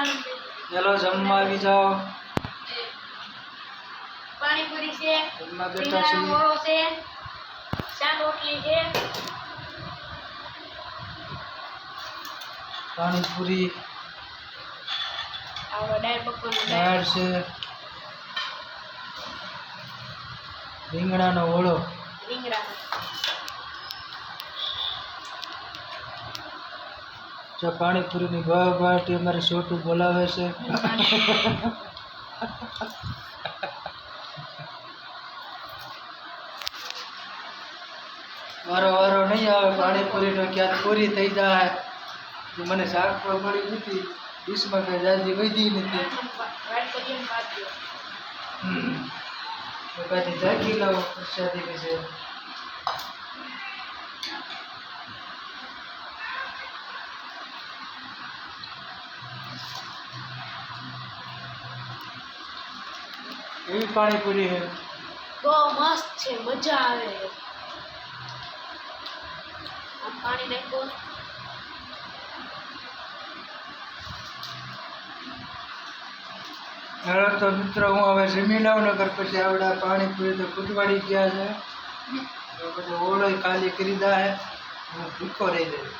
ચાલો જમવા આવી જાઓ. પાણીપુરી છે જમવા બેઠા છે શાક રોટલી છે. પાણીપુરી. દાળ છે. રીંગણાનો ઓળો રીંગણાનો. જો પાણીપુરીની ભાવ પાર્ટી અમારે છોટું બોલાવે છે વારો વારો નહીં આવે પાણીપુરીનો ક્યાંક પૂરી થઈ જાય તો મને શાક પણ મળી નથી ડીશમાં કઈ જાજી વધી નથી વાટ પકીને પાડજો તો કાંઈ ચાખી લઉં પ્રસાદી કે છે એવી પાણીપુરી છે? બહુ મસ્ત છે મજા આવે. આ પાણી નાખો હાલો તો મિત્રો હું હવે જમી લઉં નગર પછી આવડા પાણીપુરી તો ફૂટવાડી ગયા છે. પછી ઓળો ખાલી કરી દે હું. ભૂખો રહી જાય